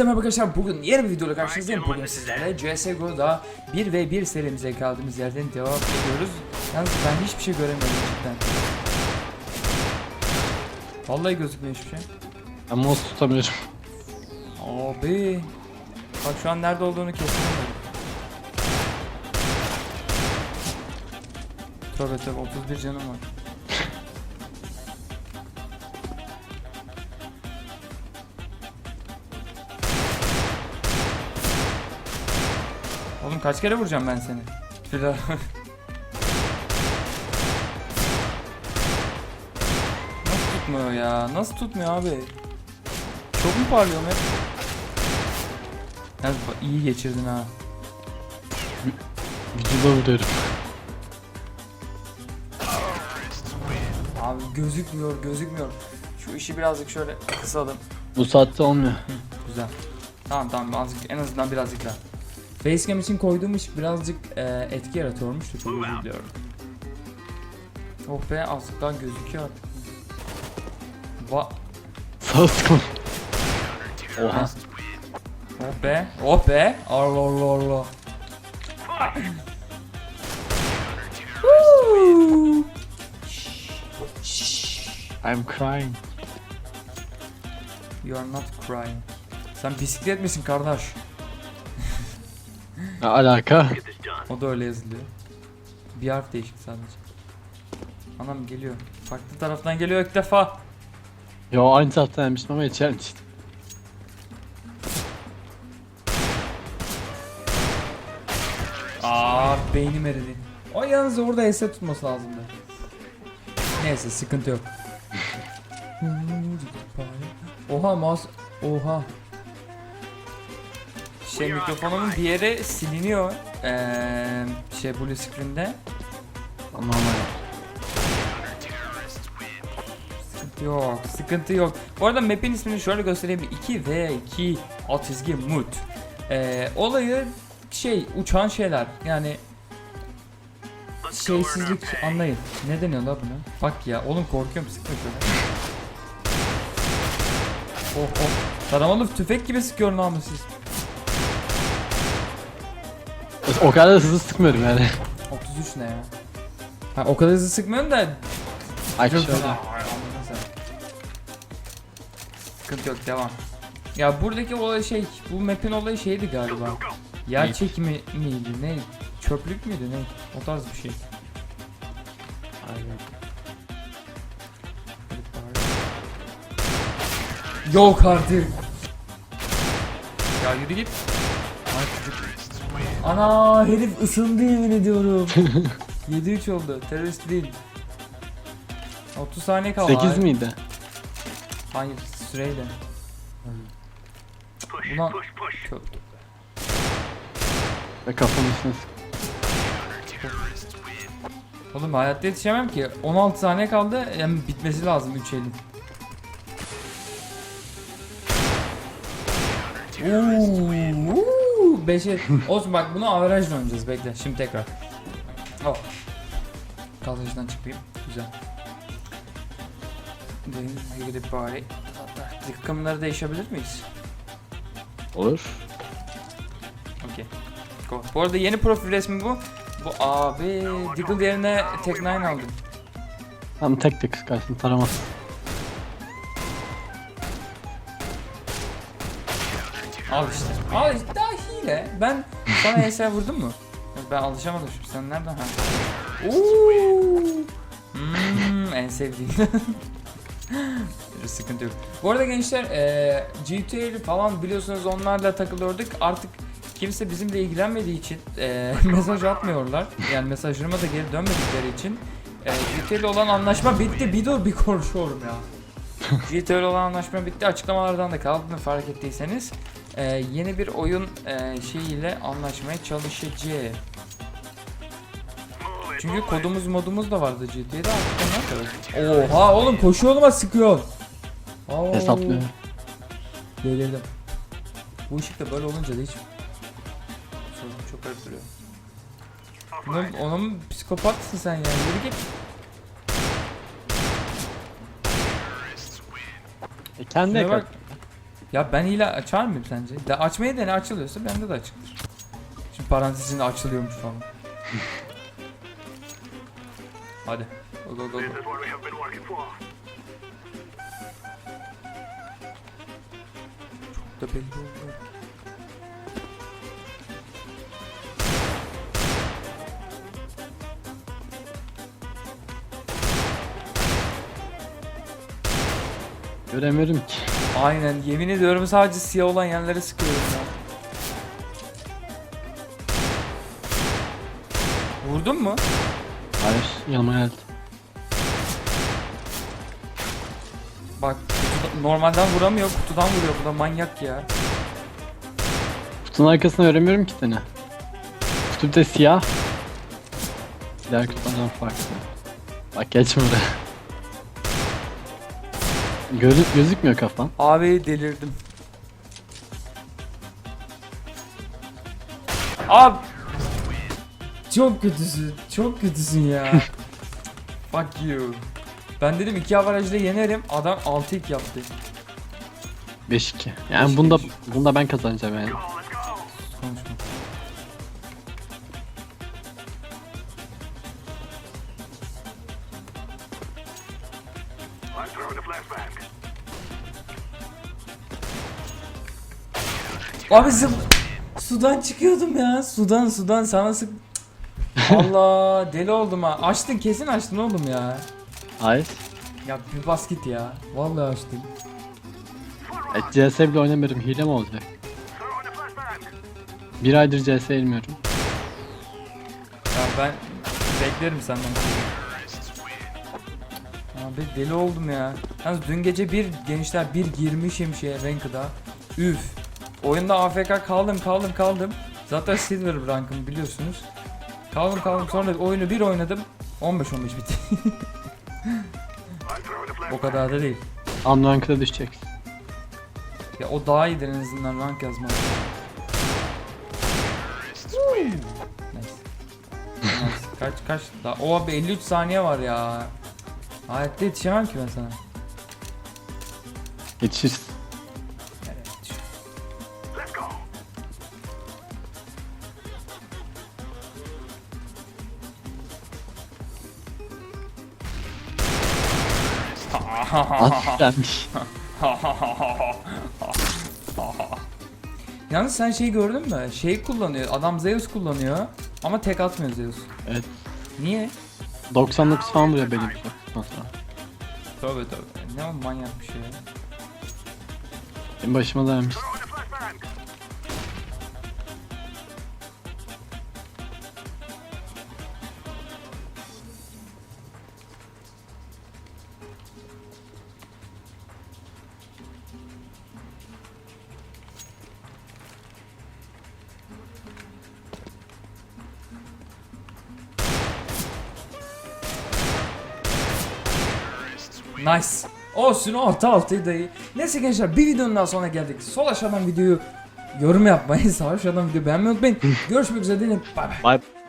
Hepinize merhaba arkadaşlar. Bugün yeni bir videoyla karşınızdayım. Bugün sizlerle CSGO'da 1v1 serimize kaldığımız yerden devam ediyoruz. Yalnız ben hiçbir şey göremiyorum cidden. Vallahi gözükmüyor hiçbir şey. Ben mouse tutamıyorum. Abi. Bak şu an nerede olduğunu kestiremiyorum. Tövbe tövbe 31 canım var. Oğlum kaç kere vuracağım ben seni? Bir daha. Nasıl tutmuyor ya? Nasıl tutmuyor abi? Çok mu parlıyorum hep? Yalnız iyi geçirdin ha. Videoda vuruyorum. Abi gözükmüyor, gözükmüyor. Şu işi birazcık şöyle kısalım. Bu saatte olmuyor. Güzel. Tamam tamam azıcık en azından birazcık daha. Facecam için koyduğum ışık birazcık e, etki yaratıyormuş da çok özür diliyorum. Oh be azıcık daha gözüküyor artık. Va tıkla. Oha. oh be oh be Allah Allah Allah. Woo! I'm crying. You are not crying. Sen bisiklet misin kardeş? Ne alaka? O da öyle yazılıyor. Bir harf değişik sadece. Anam geliyor. Farklı taraftan geliyor ilk defa. Yo aynı taraftan yemiştim ama içermiş. Aa beynim eridi. O yalnız orada ese tutması lazımdı. Neyse sıkıntı yok. Oha mouse. Oha. Şey mikrofonumun bir yeri siliniyor. Ee, şey blue screen'de. Sıkıntı yok, sıkıntı yok. Bu arada map'in ismini şöyle göstereyim. 2v2 alt çizgi mut. Ee, olayı şey uçan şeyler yani şeysizlik anlayın. Ne deniyor la buna? Bak ya oğlum korkuyorum sıkma şöyle. Oh oh. Taramalı tüfek gibi sıkıyor namussuz. O kadar hızlı sıkmıyorum yani. 33 ne ya? Ha o kadar hızlı sıkmıyorum da Ay Çok şöyle. fena. Anladın sen. Sıkıntı yok devam. Ya buradaki olay şey, bu map'in olayı şeydi galiba. Yer çekimi miydi ne? Çöplük müydü ne? O tarz bir şey. Aynen. Yok artık. Ya yürü git. Ana herif ısındı yemin ediyorum. 7-3 oldu. Terörist değil. 30 saniye kaldı. 8 Hayır. miydi? Hayır süreyle. Ulan Tövbe. Ve kafamın üstüne sık. Oğlum hayatta yetişemem ki. 16 saniye kaldı. Yani bitmesi lazım 3 elin. Uuu 5 el. Olsun bak bunu averajla oynayacağız bekle. Şimdi tekrar. Oh. Kalkıştan çıkayım. Güzel. Dönüp gidip bari. Takımları değişebilir miyiz? Olur. Okey. Go. Bu arada yeni profil resmi bu. Bu abi Diggle yerine Tek 9 aldım. Tam tek tek sıkarsın taramaz. Al işte. Al işte hile. Ben sana ES vurdum mu? Ben alışamadım şimdi. Sen nereden? Ha. Uuu. Hmm, en sevdiğim. Bir sıkıntı yok. Bu arada gençler e, GTA falan biliyorsunuz onlarla takılıyorduk. Artık kimse bizimle ilgilenmediği için e, mesaj atmıyorlar. Yani mesajlarıma da geri dönmedikleri için e, GTA ile olan anlaşma bitti. Bir dur bir konuşuyorum ya. GTA ile olan anlaşma bitti. Açıklamalardan da kaldığını fark ettiyseniz e, yeni bir oyun e, şeyiyle anlaşmaya çalışacağız. Çünkü kodumuz modumuz da vardı GTA'da artık da var. Oha oğlum koşu yoluma sıkıyor. Hesaplıyor. Delirdim. Bu ışık da böyle olunca da hiç sorun çok garip duruyor. Onun, onun psikopat mısın sen ya? Yürü git. E kendi ekran. Ya ben hile açar mıyım sence? De açmayı dene açılıyorsa bende de açıktır. Şimdi parantez içinde açılıyormuş falan. Hadi. Go go go go. Çok da belli oldu. Göremiyorum ki. Aynen yemin ediyorum sadece siyah olan yerlere sıkıyorum ya. Vurdun mu? Hayır yanıma geldi. Bak kutuda- normalden vuramıyor kutudan vuruyor bu da manyak ya. Kutunun arkasını göremiyorum ki seni. Kutu bir de siyah. Diğer kutudan farklı. Bak geçme oraya. Gözü, gözükmüyor kafan. Abi delirdim. Abi çok kötüsün çok kötüsün ya. Fuck you. Ben dedim iki avarajla yenerim adam 6-2 yaptı. 5-2. Yani bunda bunda ben kazanacağım yani. Abi zıp sudan çıkıyordum ya. Sudan sudan sana sık. Allah deli oldum ha. Açtın kesin açtın oğlum ya. Hayır. Ya bir basket ya. Vallahi açtım. E, CS bile oynamıyorum. Hile mi olacak? Bir aydır CS ilmiyorum. Ya ben beklerim senden. Abi deli oldum ya. Yalnız dün gece bir gençler bir girmişim şeye Ranked'a. Üf. Oyunda AFK kaldım kaldım kaldım. Zaten Silver rankım biliyorsunuz. Kaldım kaldım sonra oyunu bir oynadım. 15-15 bitti. o kadar da değil. Unranked'a düşeceksin. Ya o daha iyidir en azından rank yazmak. Neyse. Neyse. kaç kaç daha o abi 53 saniye var ya. Hayatta yetişemem ki ben sana. Nereye yetişiyorum? Aslenmiş. Yalnız sen şeyi gördün mü? Şey kullanıyor. Adam Zeus kullanıyor. Ama tek atmıyor Zeus. Evet. Niye? 99 falan vuruyor benim şu. Sonra. Tövbe tövbe. Ne o manyak bir şey ya. Başıma dayanmış. Nice. Olsun orta altı dayı. Neyse gençler bir videonun daha sonuna geldik. Sol aşağıdan videoyu yorum yapmayı, sağ aşağıdan videoyu beğenmeyi unutmayın. Görüşmek üzere diyelim. Bay bay. Bye.